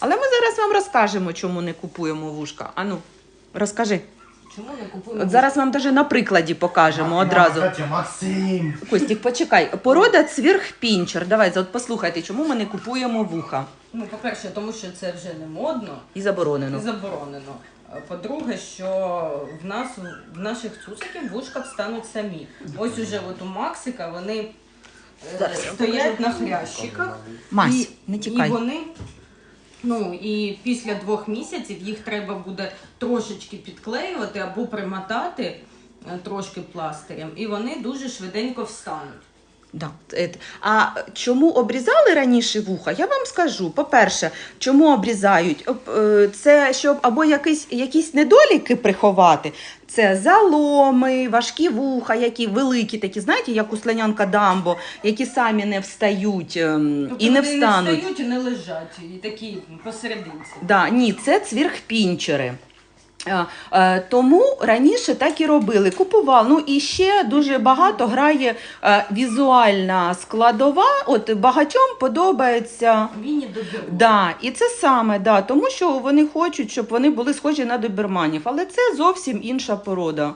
Але ми зараз вам розкажемо, чому не купуємо вушка. Ану, розкажи. Чому не купуємо? От зараз вам даже на прикладі покажемо одразу. Катя, Максим! Костік, почекай. Порода цвірхпінчер. Давайте, от послухайте, чому ми не купуємо вуха. Ну, по-перше, тому що це вже не модно І і заборонено. заборонено. По-друге, що в нас в наших цуциків вушка встануть самі. Ось уже от у Максика вони е, Зараз я вам стоять на хрящиках. Мась, і, не тікай. І вони, ну і після двох місяців їх треба буде трошечки підклеювати або примотати е, трошки пластирем, і вони дуже швиденько встануть. Да. А чому обрізали раніше вуха? Я вам скажу. По-перше, чому обрізають? Е, Це щоб або якісь, якісь недоліки приховати. Це заломи, важкі вуха, які великі, такі, знаєте, як у слонянка Дамбо, які самі не встають ем, Тобто і не вони встануть. не встають і не лежать, і такі посерединці. Да, ні, це цвірхпінчери. Е, е, Тому раніше так і робили. Купували. Ну і ще дуже багато грає е, візуальна складова. От багатьом подобається. Міні. Да, і це саме, да, тому що вони хочуть, щоб вони були схожі на доберманів. Але це зовсім інша порода.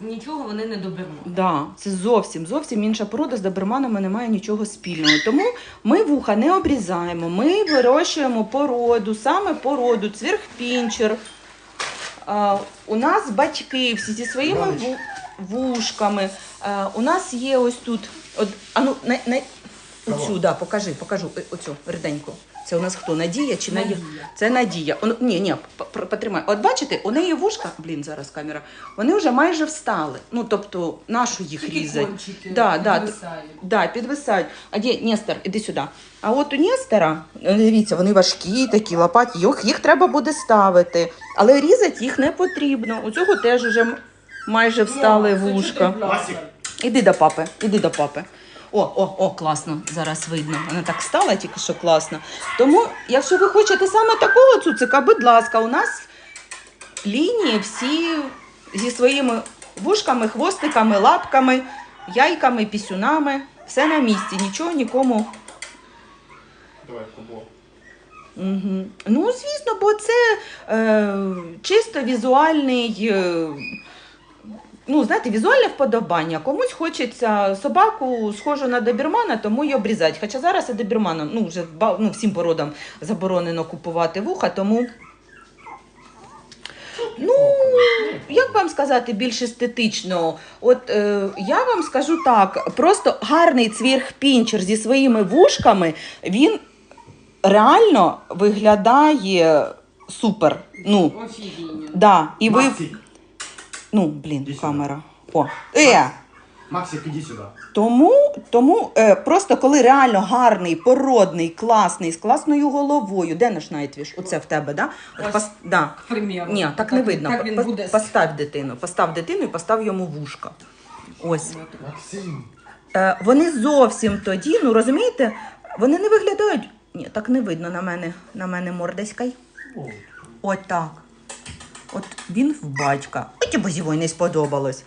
Нічого вони не доберуть. Да, це зовсім зовсім інша порода. З доберманами немає нічого спільного. Тому ми вуха не обрізаємо. Ми вирощуємо породу, саме породу, цвірхпінчер. У нас батьки всі зі своїми ву- вушками. У нас є ось тут. От, а ну, на, на, оцю, да, покажи, покажу е, оцю реденьку. Це у нас хто? Надія чи Надія? Надія. Це Надія. Он, ні, ні, потримай. От бачите, у неї вушка, блін, зараз камера, вони вже майже встали. Ну, тобто, нашу їх Тільки різать. кончики Да, да, підвисають. Да, підвисають. А де Нестор, іди сюди. А от у Нестора, е, дивіться, вони важкі, такі лопаті, їх, їх треба буде ставити. Але різати їх не потрібно. У цього теж вже майже встали вушка. Іди до папи, іди до папи. О, о, о, класно, зараз видно. Вона так стала тільки що класно. Тому, якщо ви хочете саме такого цуцика, будь ласка, у нас лінії всі зі своїми вушками, хвостиками, лапками, яйками, пісюнами. Все на місці, нічого нікому. Давай, кубо. Ну, звісно, бо це е, чисто візуальний. Е, Ну, знаєте, візуальне вподобання. Комусь хочеться собаку схожу на добірмана, тому й обрізати. Хоча зараз і добірманом, ну, вже ну, всім породам заборонено купувати вуха, тому. Ну, як вам сказати більш естетично? От е, я вам скажу так: просто гарний цвірхпінчер зі своїми вушками, він реально виглядає супер. Ну, Офігіння. да. І ви. Максик, Ну, блін, сюди. камера. О, е! Максик, іди сюди. Тому, тому е, просто коли реально гарний, породний, класний, з класною головою. Де наш найтвіш? Оце в тебе, да? От Ось. пос- да. Ні, так не видно. Так він Пос- буде. Постав дитину, постав дитину і постав йому вушка. Ось. Максим. Е, вони зовсім тоді, ну розумієте, вони не виглядають. Ні, так не видно на мене, на мене мордеська. О, От так. От він в батька. От і бозівой не сподобалось.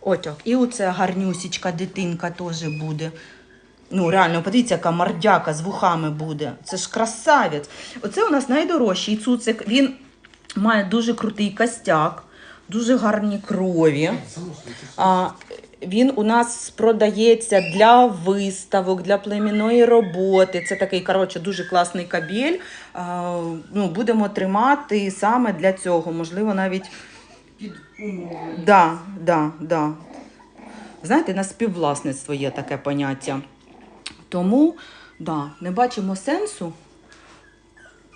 Отак. І оце гарнюсічка дитинка теж буде. Ну, реально, подивіться, яка мордяка з вухами буде. Це ж красавець. Оце у нас найдорожчий цуцик. Він має дуже крутий костяк, дуже гарні крові. А, він у нас продається для виставок, для племінної роботи. Це такий, коротше, дуже класний кабель. А, ну, будемо тримати саме для цього. Можливо, навіть Під умовою. да, да, да. Знаєте, на співвласництво є таке поняття. Тому да, не бачимо сенсу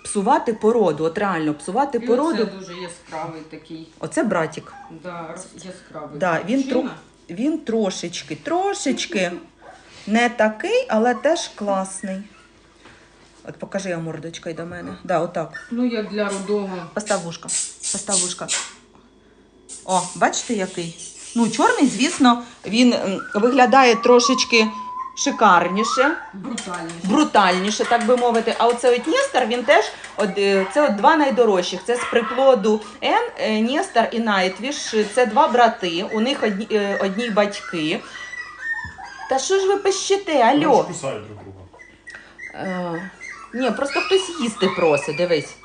псувати породу. От реально псувати І породу. оце дуже яскравий такий. Оце братік. Да, яскравий. Да, він, тро... Він трошечки, трошечки не такий, але теж класний. От покажи я мордочкою до мене. Да, отак. Ну, як для рудого. Постав вушка. Постав вушка. О, бачите, який? Ну, чорний, звісно, він м, виглядає трошечки шикарніше, Брутальніше. брутальніше, так би мовити. А оце от Нестор, він теж от, е, це от два найдорожчих. Це з приплоду Н, е, Нестор і Найтвіш. Це два брати, у них одні, е, одні батьки. Та що ж ви пищите, Вони ж кусають друг друга. Е, ні, просто хтось їсти просить, дивись.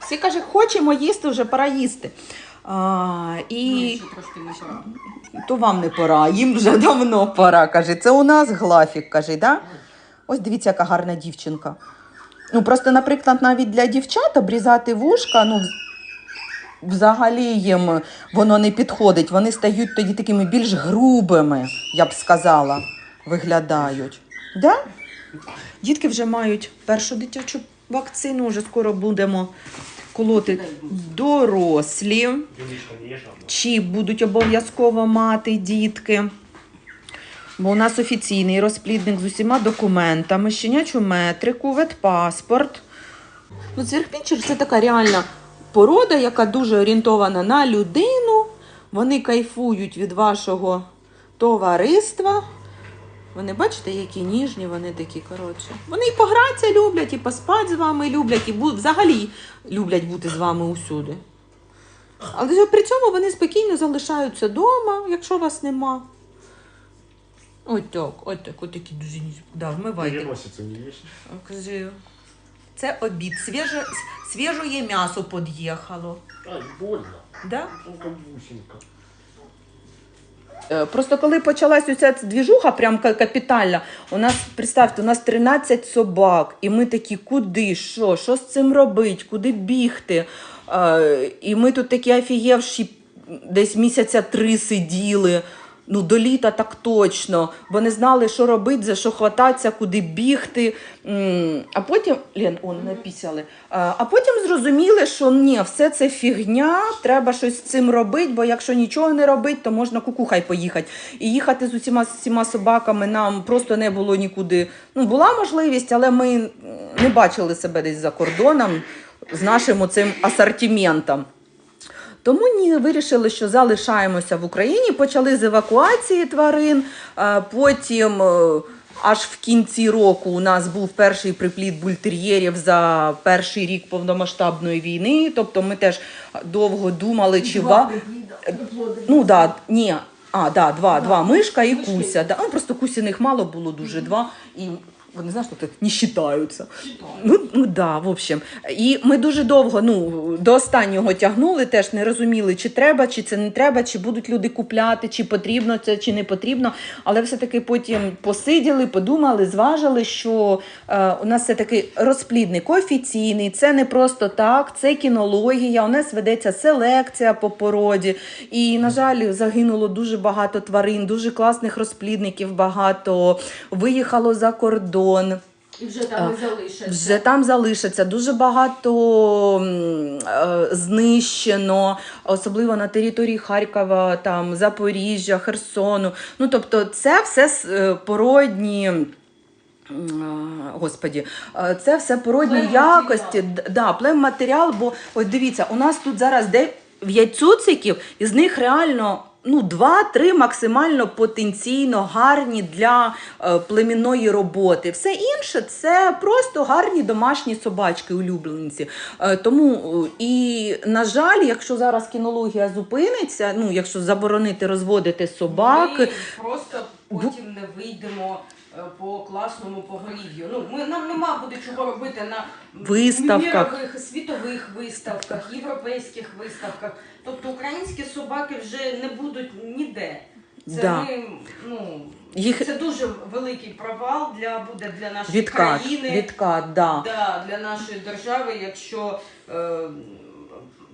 Всі каже, хочемо їсти, вже пора їсти. А, Ну, і пора. то вам не пора, їм вже давно пора. каже. Це у нас глафік, каже, да? Ось дивіться, яка гарна дівчинка. Ну, просто, наприклад, навіть для дівчат обрізати вушка, ну, взагалі їм воно не підходить. Вони стають тоді такими більш грубими, я б сказала, виглядають. Да? Дітки вже мають першу дитячу вакцину, вже скоро будемо колоти дорослі. Чіп будуть обов'язково мати дітки. Бо у нас офіційний розплідник з усіма документами, щенячу метрику, ветпаспорт. Ну, цвіркпінчер це така реальна порода, яка дуже орієнтована на людину. Вони кайфують від вашого товариства. Вони бачите, які ніжні, вони такі, коротше. Вони і погратися люблять, і поспати з вами люблять, і взагалі люблять бути з вами усюди. Але при цьому вони спокійно залишаються вдома, якщо вас нема. Ось так, ось так, ось такі дуже ніжні. Да, вмивайте. Кажи. Це обід. Свіже, свіжоє м'ясо під'їхало. Ай, больно. Да? Ну, Просто коли почалась оця двіжуха, прям ка- капітальна, у нас, представте, у нас 13 собак, і ми такі, куди, що, що з цим робити, куди бігти. Е, І ми тут такі офігевші, десь місяця три сиділи. Ну, до літа так точно, бо не знали, що робити, за що хвататися, куди бігти. А потім, Лен, он напісяли. А потім зрозуміли, що ні, все це фігня, треба щось з цим робити, бо якщо нічого не робити, то можна кукухай поїхати. І їхати з усіма з всіма собаками нам просто не було нікуди. Ну, була можливість, але ми не бачили себе десь за кордоном з нашим оцим асортиментом. Тому ні, вирішили, що залишаємося в Україні. Почали з евакуації тварин. Потім е, аж в кінці року у нас був перший припліт бультер'єрів за перший рік повномасштабної війни. Тобто ми теж довго думали, чи ва... Ну да, ні. А, да, два, два мишка і куся. Да. Ну, просто кусяних мало було дуже два. І вони знаєш, так не вважаються. Ну, ну да, в общем. І ми дуже довго, ну, до останнього тягнули, теж не розуміли, чи треба, чи це не треба, чи будуть люди купляти, чи потрібно це, чи не потрібно. Але все-таки потім посиділи, подумали, зважили, що е, у нас все-таки розплідник офіційний, це не просто так, це кінологія, у нас ведеться селекція по породі. І, на жаль, загинуло дуже багато тварин, дуже класних розплідників багато, виїхало за кордон. І вже там і залишаться. Вже там залишиться дуже багато е, знищено, особливо на території Харкова, там Запоріжжя, Херсону. Ну тобто, це все е, породні. е, Господі, е, це все породні якості. Да, племматеріал, бо ось дивіться, у нас тут зараз де 5 цуциків, із них реально ну, 2-3 максимально потенційно гарні для е, племінної роботи. Все інше це просто гарні домашні собачки, улюбленці. Е, тому е, і на жаль, якщо зараз кінологія зупиниться, ну якщо заборонити розводити собак. Ми просто потім не вийдемо по класному поголів'ю. Ну, ми, нам нема буде чого робити на Виставках. мірових, світових виставках, європейських виставках. Тобто українські собаки вже не будуть ніде. Це Да. ми, ну, Їх це дуже великий провал для буде для нашої відкат, країни. відкат, да. Да, для нашої держави, якщо е,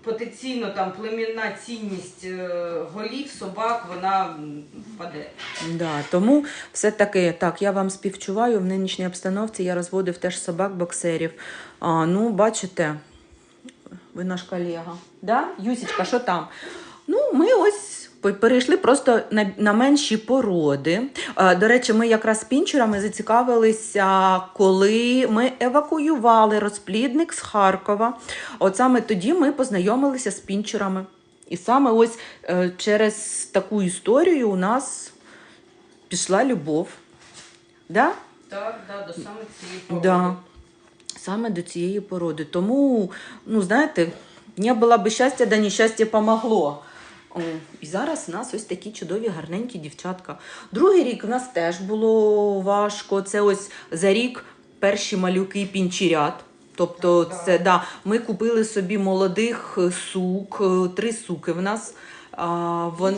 потенційно там племінна цінність е, голів, собак, вона впаде. Да, тому все-таки так, я вам співчуваю в нинішній обстановці. Я розводив теж собак-боксерів. А, ну, бачите, ви наш колега. Да? Юсічка, що там? Ну, ми ось перейшли просто на, на менші породи. До речі, ми якраз з пінчерами зацікавилися, коли ми евакуювали розплідник з Харкова. От саме тоді ми познайомилися з пінчерами. І саме ось е, через таку історію у нас пішла любов. Да? Так, да, до саме цієї породи. Да. Саме до цієї породи. Тому, ну, знаєте, не було б щастя, да нещастя помогло. І зараз у нас ось такі чудові, гарненькі дівчатка. Другий рік у нас теж було важко. Це ось за рік перші малюки пінчірят. Тобто, це да, ми купили собі молодих е, сук, е, три суки в нас. А, вон,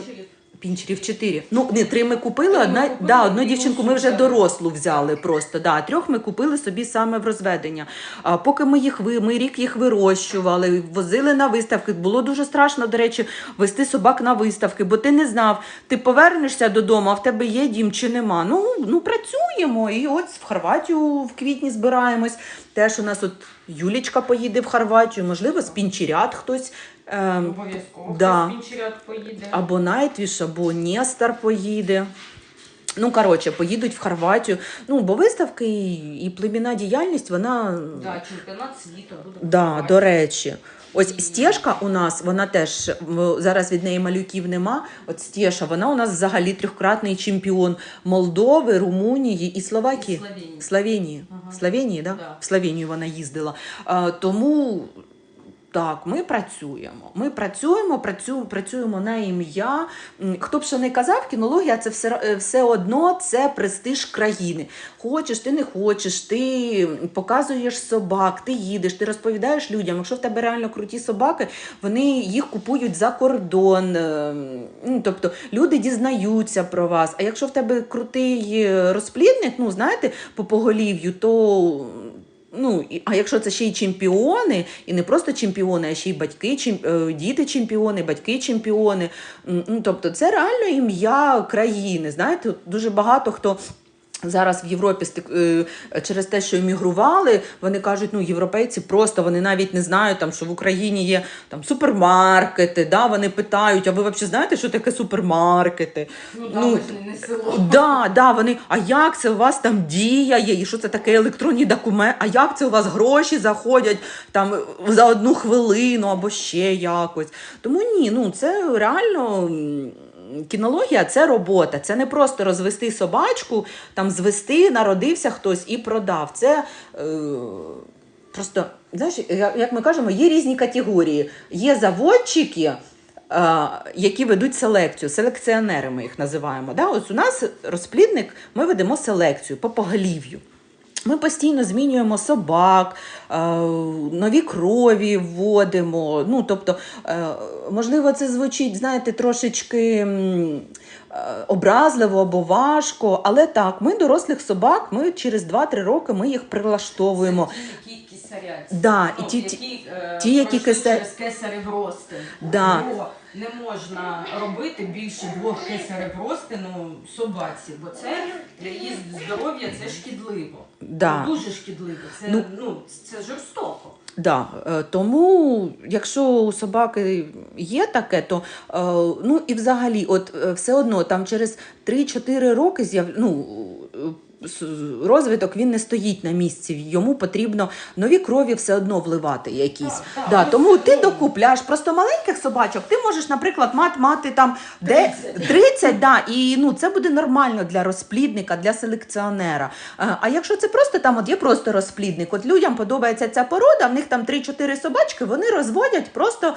Пінчерів чотири. Ну, не три ми купили, Три ми купили, да, одну дівчинку ми вже дорослу взяли просто. Да. Трьох ми купили собі саме в розведення. А поки ми їх ви, ми рік їх вирощували, возили на виставки. Було дуже страшно, до речі, вести собак на виставки, бо ти не знав, ти повернешся додому, а в тебе є дім чи нема. Ну, ну працюємо. І от в Хорватію в квітні збираємось. Теж у нас от Юлічка поїде в Хорватію, можливо, з Пінчерят хтось. Ем, Обов'язково Да. хтось поїде. або Найтвіш, або Нестор поїде. Ну, коротше, поїдуть в Хорватію. Ну, бо виставки і, і племінна діяльність, вона. Да, чемпіонат світу буде. Да, до речі. Ось стежка у нас, вона теж зараз від неї малюків нема. От Стеша, вона у нас взагалі трьохкратний чемпіон Молдови, Румунії і Словакії. І Словенії. Словенії. Словенії, да? Да. В Словенію вона їздила. А, тому так, ми працюємо. Ми працюємо, працюємо, працюємо на ім'я. Хто б що не казав, кінологія це все, е, все одно це престиж країни. Хочеш, ти не хочеш, ти показуєш собак, ти їдеш, ти розповідаєш людям. Якщо в тебе реально круті собаки, вони їх купують за кордон. е, Тобто люди дізнаються про вас. А якщо в тебе крутий е, розплідник, ну знаєте, по поголів'ю, то. Ну, а якщо це ще й чемпіони, і не просто чемпіони, а ще й батьки, е, діти чемпіони, батьки чемпіони. Ну, тобто це реально ім'я країни. Знаєте, дуже багато хто. Зараз в Європі е, через те, що емігрували, вони кажуть, ну європейці просто вони навіть не знають, там, що в Україні є там супермаркети. Да? Вони питають, а ви взагалі знаєте, що таке супермаркети? Ну, да, Ну, не, не село. Да, да, вони, а як це у вас там дія є? І що це таке електронні документи? А як це у вас гроші заходять там за одну хвилину або ще якось? Тому ні, ну це реально. Кінологія це робота, це не просто розвести собачку, там звести, народився хтось і продав. Це е, просто, знаєш, як ми кажемо, є різні категорії. Є заводчики, е, які ведуть селекцію, селекціонери ми їх називаємо. Да? Ось у нас розплідник, ми ведемо селекцію по поголів'ю. Ми постійно змінюємо собак, е, нові крові вводимо. Ну, тобто, е, можливо, це звучить, знаєте, трошечки е, образливо або важко, але так, ми дорослих собак, ми через 2-3 роки ми їх прилаштовуємо. Ті, які кисарять. Да, ну, і ті- які, ті, які киса- через кесарів ростин. Да. Бо не можна робити більше двох кесарів розтину собаці, бо це для її здоров'я це шкідливо. Да. Ну, Дуже шкідливо. Це, Ну, ну, це жорстоко. Да, е, тому, якщо у собаки є таке, то е, ну і взагалі, от е, все одно там через 3-4 роки з'яв... ну, розвиток він не стоїть на місці. Йому потрібно нові крові все одно вливати якісь. Так, так, да, ну, тому ти докупляєш просто маленьких собачок. Ти можеш, наприклад, мати, мати там де 30, да, і ну це буде нормально для розплідника, для селекціонера. А, а якщо це просто там, от є просто розплідник, от людям подобається ця порода, в них там 3-4 собачки, вони розводять просто,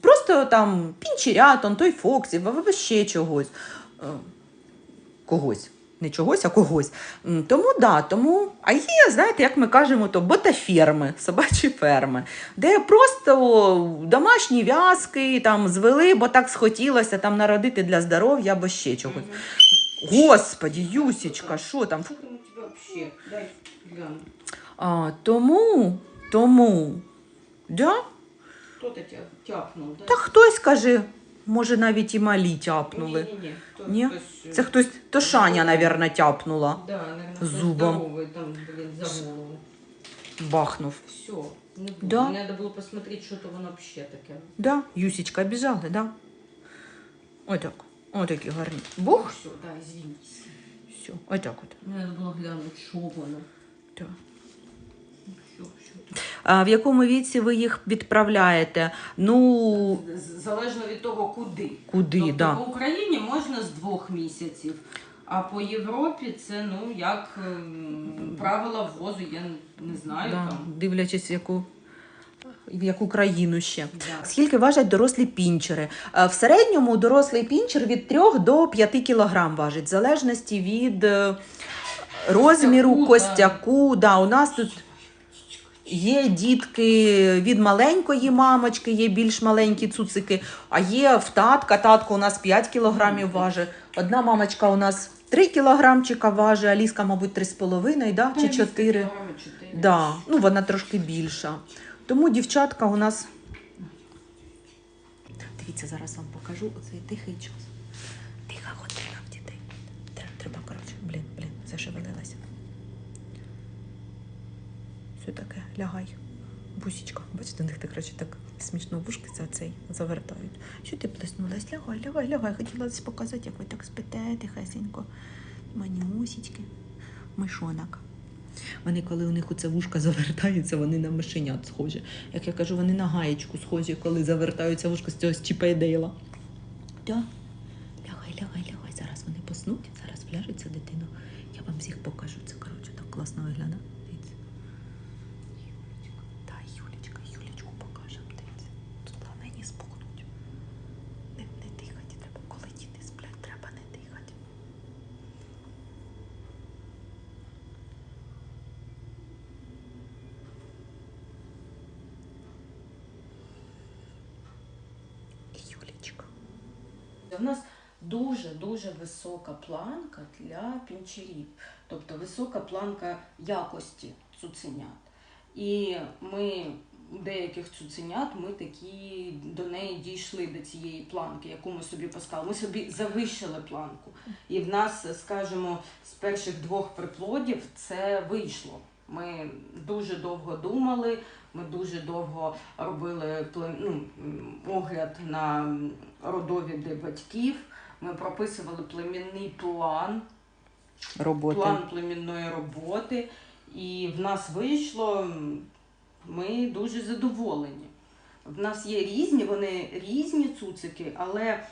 просто там пінчерят, он той фоксів, або ще чогось. Е, Когось. Не чогось, а когось. Тому да, тому. А є, знаєте, як ми кажемо, то ботаферми, собачі ферми, де просто домашні в'язки там звели, бо так схотілося там народити для здоров'я або ще чогось. Господі, Юсічка, що там? А, тому, тому, да? Хто ти тя- тяпнув? да? Та хтось каже, може навіть і малі тяпнули. Ні-ні-ні. Хто- Ні? хтось, Це хтось, то Шаня, навірно, тяпнула. Да, наверное, Зубом. здоровий, там, блин, за голову. Бахнув. Все, не буду. Да. Надо було посмотреть, що то воно взагалі таке. Да, Юсічка обіжали, да? Отак. Отакі гарні. Бог. Все, да, извините. Все, отак от. Треба було глянути, що воно. Так. Все, все. А в якому віці ви їх відправляєте? Ну, Залежно від того, куди. Куди, тобто, да. По Україні можна з двох місяців, а по Європі це ну як ем, правила ввозу, я не знаю да, там. дивлячись, яку. в яку країну ще. Да. Скільки важать дорослі пінчери? Е, В середньому дорослий пінчер від 3 до 5 кг важить, в залежності від е, розміру Костяку, костяку. Да, у нас тут є дітки від маленької мамочки, є більш маленькі цуцики, а є в татка. Татко у нас 5 кг важить. Одна мамочка у нас 3 кілограмчика важить, Аліска, мабуть, 3,5 да? чи 4. Да, ну вона трошки більша. Тому дівчатка у нас. Дивіться, зараз вам покажу оцей тихий час. Тиха година в дітей. Треба, треба коротше, блін, блін, зашевелилася. Все таке, лягай. Бусічка. Бачите, у них так, коротше, так смішно вушки за цей завертають. Що ти плеснулась? Лягай, лягай, лягай. Хотіла показати, як ви так спите тихесенько. Манюсічки. Мишонок. Вони, коли у них оце вушка завертаються, вони на мишенят схожі. Як я кажу, вони на гаєчку схожі, коли завертаються вушка з цього з. Да. Лягай, лягай, лягай. Зараз вони поснуть, зараз вляжеться дитина. Я вам всіх покажу. Це коротше так класно виглядає. Дивіться. Юлечка. Та Юлечка, Юлечку покажемо. Дивіться. Тут головне не спухнуть. Не, не дихати треба. Коли діти сплять, треба не дихати. Юлечка. У нас дуже-дуже висока планка для пінчерів, тобто висока планка якості цуценят. І ми деяких цуценят ми такі до неї дійшли до цієї планки, яку ми собі поставили. Ми собі завищили планку. І в нас, скажімо, з перших двох приплодів це вийшло. Ми дуже довго думали, ми дуже довго робили ну, огляд на родовіди батьків. Ми прописували племінний план, Роботи. план племінної роботи, і в нас вийшло. Ми дуже задоволені. В нас є різні, вони різні цуцики, але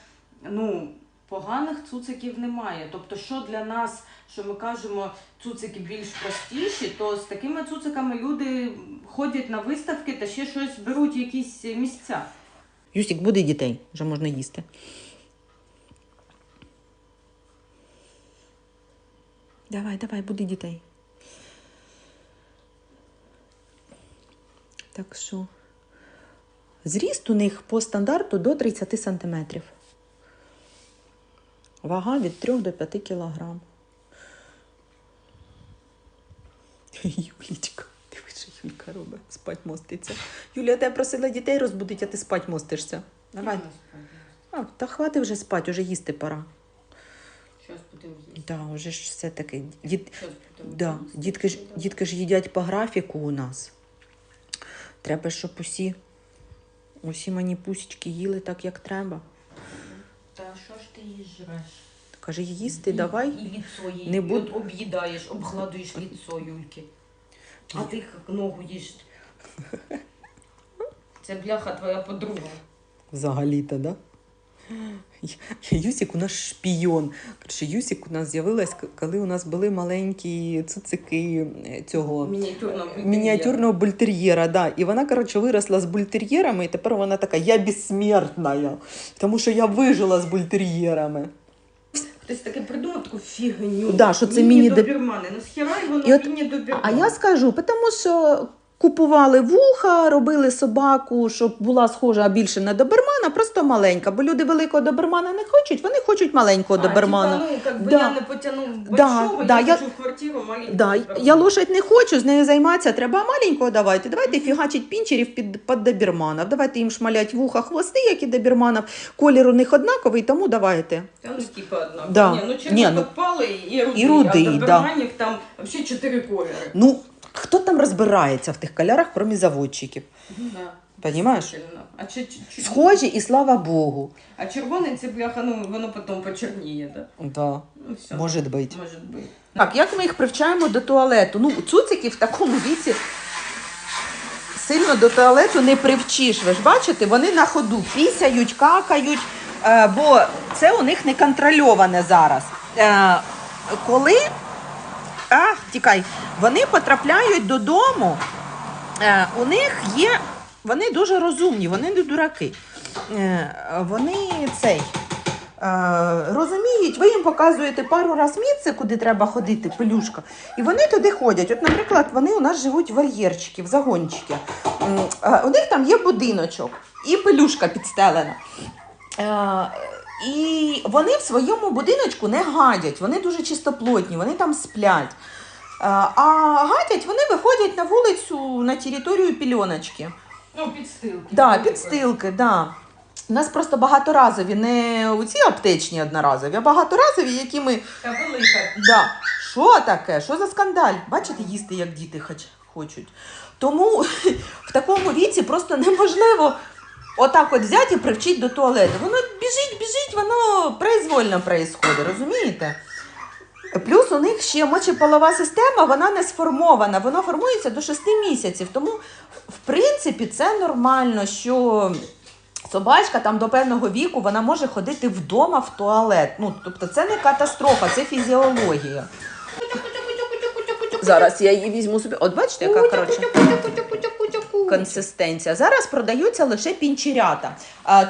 ну, поганих цуциків немає. Тобто, що для нас, що ми кажемо, цуцики більш простіші, то з такими цуциками люди ходять на виставки та ще щось беруть якісь місця. Юсік, буде дітей, вже можна їсти. Давай, давай, буде дітей. Так що зріст у них по стандарту до 30 сантиметрів. Вага від 3 до 5 кілограм. Юлічка, дивись, що Юлька робить. Спать моститься. Юля, тебе просила дітей розбудити, а ти спать мостишся. Давай. А, та хвати вже спать, уже їсти пора. Щось будемо їсти. Да, вже ж все-таки. Діт... Щось будемо Да, їсти. дітки, ж, дітки ж їдять по графіку у нас. Треба, щоб усі, усі мені пусічки їли так, як треба. Та що ж ти її жреш? Каже, їсти давай. І ліцо їй Не буд- об'їдаєш, обгладуєш лицо Юльки. А ти ногу їж. Це бляха твоя подруга. Взагалі-то, да? Юсік у нас шпійон. Коротше, Юсік у нас з'явилась, коли у нас були маленькі цуцики е, цього. Мініатюрного мініатюрного бультер'єра, да. І вона, коротше, виросла з бультер'єрами, і тепер вона така, я безсмертна, тому що я вижила з бультер'єрами. Хтось таке придумав таку фігню. Да, що це міні міні-доб- добірмани. Ну схера й воно І от- міні-добірман. А я скажу, тому що купували вуха, робили собаку, щоб була схожа більше на добермана, просто маленька. Бо люди великого добермана не хочуть, вони хочуть маленького А, добермана. Типа, ну, как бы Да. я не потягну Да, большого, да, я, я- хочу квартиру маленького. Да, я лошадь не хочу, з нею займатися треба, маленького давайте. Давайте фігачить пінчерів під, під доберманів. Давайте їм шмалять вуха хвости, як і доберманів. Колір у них однаковий, тому давайте. Та ну типа одна. Да. Ні, ну Ні, ну, і рудий, і рудий, а да. там взагалі чотири кольори. Ну, хто там розбирається в тих кольорах, крім заводчиків? Да. Понімаєш? А, чи, чи, чи- Схожі і слава Богу. а червоний це бляха, ну воно потім почерніє, да? Да. Ну все. Може бути. Може бути. Так, як ми їх привчаємо до туалету? Ну, цуцики в такому віці сильно до туалету не привчиш. Ви ж бачите, вони на ходу пісяють, какають, е, бо це у них не контрольоване зараз. Е, коли а, тікай, вони потрапляють додому, е, у них є вони дуже розумні, вони не дураки. Е, Вони цей. е, Розуміють, ви їм показуєте пару раз місце, куди треба ходити, пелюшка, і вони туди ходять. От, наприклад, вони у нас живуть в вольєрчики, в загончики. У них там є будиночок і пелюшка підстелена. І вони в своєму будиночку не гадять, вони дуже чистоплотні, вони там сплять. Е, А гадять вони виходять на вулицю на територію пільоночки. Ну, підстилки. Да, підстилки, да. У нас просто багаторазові, не оці аптечні одноразові, а багаторазові, які ми. Та велика. Да. Що таке? Що за скандаль? Бачите, їсти, як діти хоч, хочуть. Тому в такому віці просто неможливо отак от взяти і привчити до туалету. Воно біжить, біжить, воно произвольно происходить, розумієте? Плюс у них ще мочеполова система, вона не сформована, вона формується до 6 місяців. Тому, в принципі, це нормально, що собачка там до певного віку вона може ходити вдома в туалет. Ну, тобто це не катастрофа, це фізіологія. Зараз я її візьму собі. От бачите, яка коротше консистенція. Зараз продаються лише пінчерята.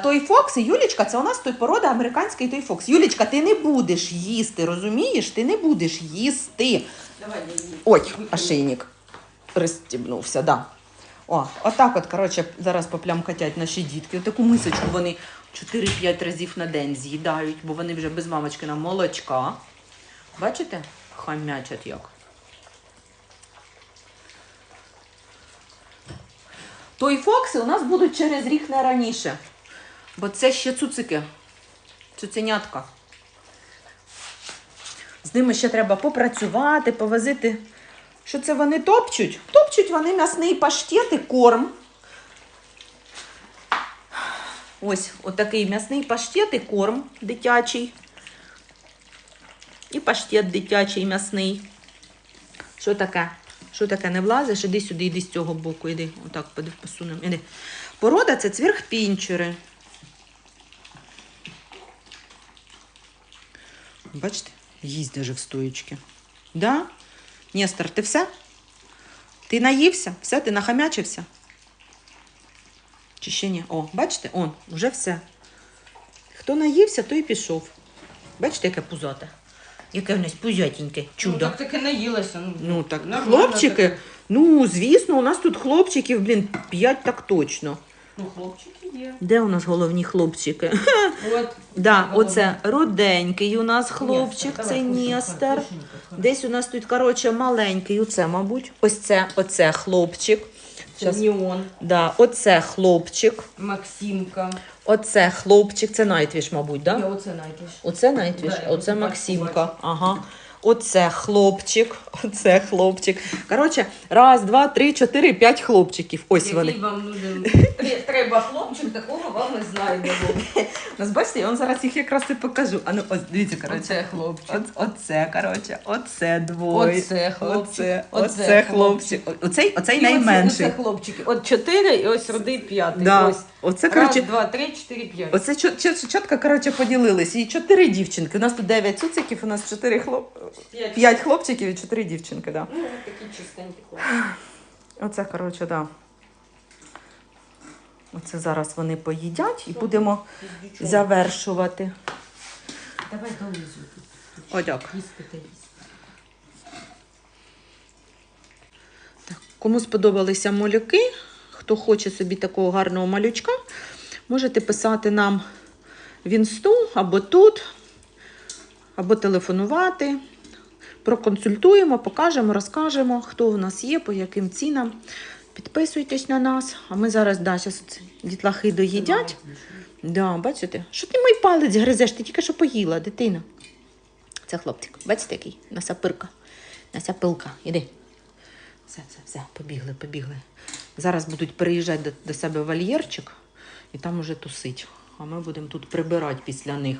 Той Фокс і Юлічка, це у нас той порода американський той Фокс. Юлічка, ти не будеш їсти, розумієш? Ти не будеш їсти. Давай. Ой, ошейник розстібнувся, да. О, отак от, коротше, зараз поплямкатять наші дітки. Таку мисочку вони 4-5 разів на день з'їдають, бо вони вже без мамочки на молочка. Бачите? Хамячать як. Той фокси у нас будуть через рік не раніше. Бо це ще цуцики. Цуценятка. З ними ще треба попрацювати, повозити. Що це вони топчуть? Топчуть вони м'ясний паштет і корм. Ось отакий м'ясний паштет і корм дитячий. І паштет дитячий м'ясний. Що таке? Що таке? Не влазиш? Іди сюди, іди з цього боку, іди. Отак посунемо. Іди. Порода це цвірхпінчери. Бачите? Їсть даже в стоїчки. Да? Нестор, ти все? Ти наївся? Все, ти нахамячився? Чи ще ні? О, бачите? Он, вже все. Хто наївся, той і пішов. Бачите, яке пузате? Яке в нас пузятеньке Ну, чудо. так таки наїлася. Ну, Ну так, нормально хлопчики, таке. ну звісно, у нас тут хлопчиків, блін, п'ять так точно. Ну, хлопчики є. Де у нас головні хлопчики? От. Да, оце руденький у нас хлопчик, це Нестер. вкусненько, вкусненько. Десь у нас тут, коротше, маленький, оце, мабуть. Ось це, оце хлопчик. Це Щас. Неон, Да, оце хлопчик. Максимка. Оце хлопчик, це Найтвіш, мабуть, Я да? оце найтвіш. Оце Найтвіш, Да, я оце Максимка. бачу. Ага. Оце хлопчик, оце хлопчик. Коротше, раз, два, три, чотири, п'ять хлопчиків. Ось Який вони. вам нужен треба хлопчик, такого вам і знайдемо. Нас бачите, я вам зараз їх якраз і покажу. А ну, ось дивіться, коротше. Оце хлопчик. От, оце, коротше, оце двоє. Оце хлопчик. Оце, Оце оце хлопчик. Оцей, оцей І оце- найменший. Оце хлопчики. От чотири і ось родий п'ятий. Да. Ось. Оце, Раз, коротше, два, три, чотири, п'ять. Оце чот- чот- чітко, коротше, поділились. І чотири дівчинки. У нас тут дев'ять цуциків, у нас чотири хлоп... П'ять. п'ять хлопчиків і чотири дівчинки, да. Ну, от такі чистенькі хлопчики. Оце, коротше, да. Оце зараз вони поїдять і будемо Піздючок. завершувати. Давай. Отак. Їсти та їсти. Кому сподобалися малюки, хто хоче собі такого гарного малючка, можете писати нам в інсту або тут, або телефонувати. Проконсультуємо, покажемо, розкажемо, хто у нас є, по яким цінам. Підписуйтесь на нас. А ми зараз да, оце дітлахи доїдять. Да, бачите? Що ти мій палець гризеш? Ти тільки що поїла, дитина. Це хлопчик. Бачите, який? Насапирка. Насапилка. Іди. Все, все, все, побігли, побігли. Зараз будуть переїжджати до, до себе вольєрчик і там уже тусить. А ми будемо тут прибирати після них.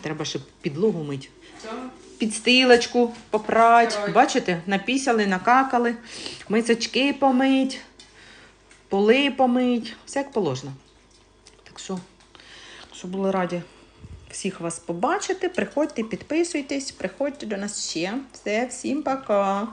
Треба ще підлогу мить. Підстилочку попрать. Стирать. Бачите, напісяли, накакали, мисочки помить, поли помить. Все як положено. Так що, що були раді всіх вас побачити. Приходьте, підписуйтесь, приходьте до нас ще. Все, всім пока.